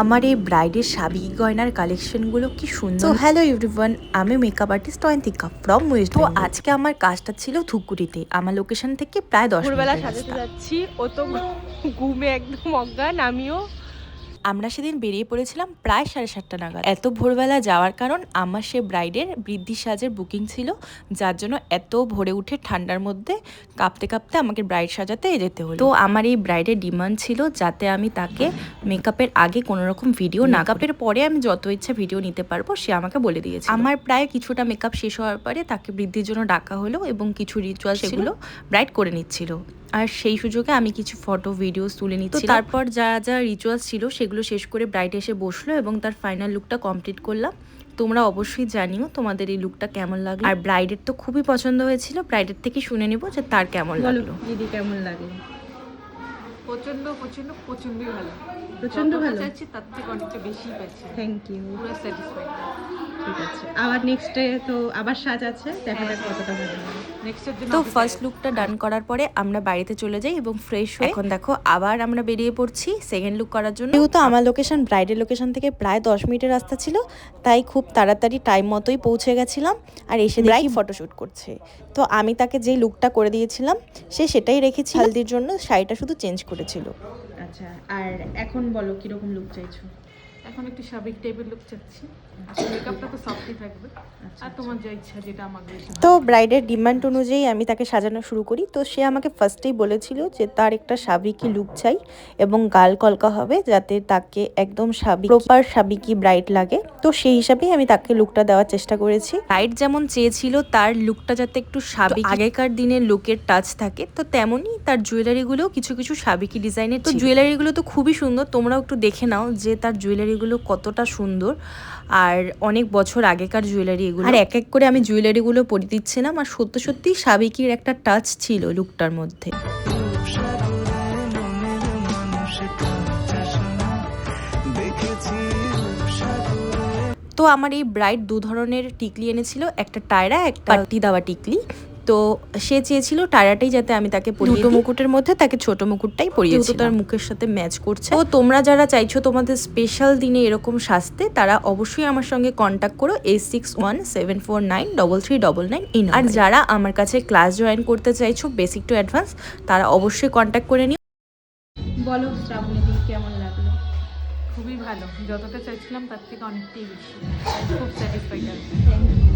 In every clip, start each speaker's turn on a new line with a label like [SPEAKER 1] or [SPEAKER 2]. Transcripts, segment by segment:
[SPEAKER 1] আমার এই ব্রাইডের সাবি গয়নার কালেকশনগুলো কি সুন্দর। তো হ্যালো এভরিওয়ান আমি makeup artist Ayantika from west তো আজকে আমার কাজটা ছিল ধুপগুড়িতে। আমার লোকেশন থেকে প্রায় দশ বেলা
[SPEAKER 2] সাজাতে যাচ্ছি ও তো ঘুমে একদম অজ্ঞান আমিও
[SPEAKER 1] আমরা সেদিন বেরিয়ে পড়েছিলাম প্রায় সাড়ে সাতটা নাগাদ। এত ভোরবেলা যাওয়ার কারণ আমার সে ব্রাইডের বৃদ্ধি সাজের বুকিং ছিল যার জন্য এত ভোরে উঠে ঠান্ডার মধ্যে কাঁপতে কাঁপতে আমাকে ব্রাইড সাজাতে যেতে হলো। তো আমার এই ব্রাইডের ডিমান্ড ছিল যাতে আমি তাকে মেকআপের আগে কোনো রকম ভিডিও না মেকআপের পরে আমি যত ইচ্ছা ভিডিও নিতে পারব সে আমাকে বলে দিয়েছে আমার প্রায় কিছুটা মেকআপ শেষ হওয়ার পরে তাকে বৃদ্ধির জন্য ডাকা হলো এবং কিছু রিচুয়াল সেগুলো ব্রাইড করে নিচ্ছিল। আর সেই সুযোগে আমি কিছু ফটো ভিডিওস তুলে নিচ্ছি তারপর যা যা রিচুয়ালস ছিল সেগুলো শেষ করে ব্রাইড এসে বসল এবং তার ফাইনাল লুকটা কমপ্লিট করলাম। তোমরা অবশ্যই জানিও তোমাদের এই লুকটা কেমন লাগল। আর ব্রাইডের তো খুবই পছন্দ হয়েছিল। ব্রাইডের থেকে শুনে নিব যে তার কেমন লাগল।
[SPEAKER 2] দিদি কেমন লাগে?
[SPEAKER 3] প্রচণ্ড প্রচণ্ড প্রচন্ডই ভালো। প্রচণ্ড
[SPEAKER 2] ভালো?
[SPEAKER 3] চাইছি তার থেকে অনেকটা বেশি পাচ্ছি।
[SPEAKER 2] থ্যাংক ইউ
[SPEAKER 3] পুরো স্যাটিসফাইড
[SPEAKER 2] ঠিক আছে। আবার নেক্সট ডে তো আবার সাজ আছে দেখা যাক কতটা ভালো
[SPEAKER 1] তো ফার্স্ট লুকটা ডান করার পরে আমরা বাড়িতে চলে যাই এবং ফ্রেশ হয়ে এখন দেখো আবার আমরা বেরিয়ে পড়ছি সেকেন্ড লুক করার জন্য। যেহেতু আমার লোকেশন ব্রাইডের লোকেশন থেকে প্রায় দশ মিনিটের রাস্তা ছিল তাই খুব তাড়াতাড়ি টাইম মতোই পৌঁছে গেছিলাম আর এসে দেখি ফটোশ্যুট করছে। তো আমি তাকে যেই লুকটা করে দিয়েছিলাম সে সেটাই রেখেছি। হালদির জন্য শাড়িটা শুধু চেঞ্জ করেছিল।
[SPEAKER 2] আচ্ছা আর এখন বলো কীরকম লুক চাইছো?
[SPEAKER 3] এখন একটু সাবেক টাইপের লুক চাচ্ছি। মেকআপটা তো সফটই থাকবে।
[SPEAKER 2] আচ্ছা,
[SPEAKER 3] আর তোমার যা ইচ্ছা যেটা আমার
[SPEAKER 1] তো ব্রাইডের ডিমান্ড অনুযায়ী আমি তাকে সাজানো শুরু করি। তো সে আমাকে ফার্স্টেই বলেছিল যে তার একটা সাবিকি লুক চাই এবং গাল কলকা হবে যাতে তাকে একদম সাবিক প্রপার সাবিকি ব্রাইড লাগে। তো সেই হিসাবেই আমি তাকে লুকটা দেওয়ার চেষ্টা করেছি। ব্রাইড যেমন চেয়েছিল তার লুকটা যাতে একটু সাবিক। আগেকার দিনের লুকের টাচ থাকে তো তেমনই তার জুয়েলারিগুলো কিছু কিছু সাবিকি ডিজাইনের তো জুয়েলারিগুলো তো খুবই সুন্দর তোমরাও একটু দেখে নাও যে তার জুয়েলারিগুলো কতটা সুন্দর আর অনেক বছর আগেকার জুয়েলারি এগুলো। আর এক এক করে আমি জুয়েলারিগুলো পরে দিচ্ছিলাম আর সত্যি সত্যি সাবেকির একটা টাচ ছিল লুকটার মধ্যে। তো আমার এই ব্রাইড দু ধরনের টিকলি এনেছিল একটা টায়রা একটা পাট্টি দেওয়া টিকলি। তো সে চেয়েছিল টায়রাটাই যাতে আমি তাকে পরিয়ে দুটো মুকুটের মধ্যে তাকে ছোট মুকুটটাই পরিয়েছি তার মুখের সাথে ম্যাচ করছে। তো তোমরা যারা চাইছো তোমাদের স্পেশাল দিনে এরকম সাজতে তারা অবশ্যই আমার সঙ্গে কন্ট্যাক্ট করো eight six one seven four nine double three double nine এই আর যারা আমার কাছে ক্লাস জয়েন করতে চাইছো বেসিক টু অ্যাডভান্স তারা অবশ্যই কন্ট্যাক্ট করে নিও।
[SPEAKER 2] বলো শ্রাবণী কেমন লাগল?
[SPEAKER 3] খুবই ভালো। যতটা চাইছিলাম তার থেকে অনেকটাই বেশি। খুব স্যাটিসফাইড আর কি।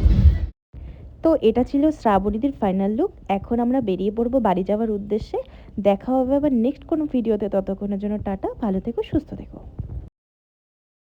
[SPEAKER 1] তো এটা ছিল শ্রাবণীদের ফাইনাল লুক এখন আমরা বেরিয়ে পড়ব বাড়ি যাওয়ার উদ্দেশ্যে। দেখা হবে আবার নেক্সট কোনো ভিডিওতে ততক্ষণের জন্য টাটা, ভালো থেকো, সুস্থ থেকো।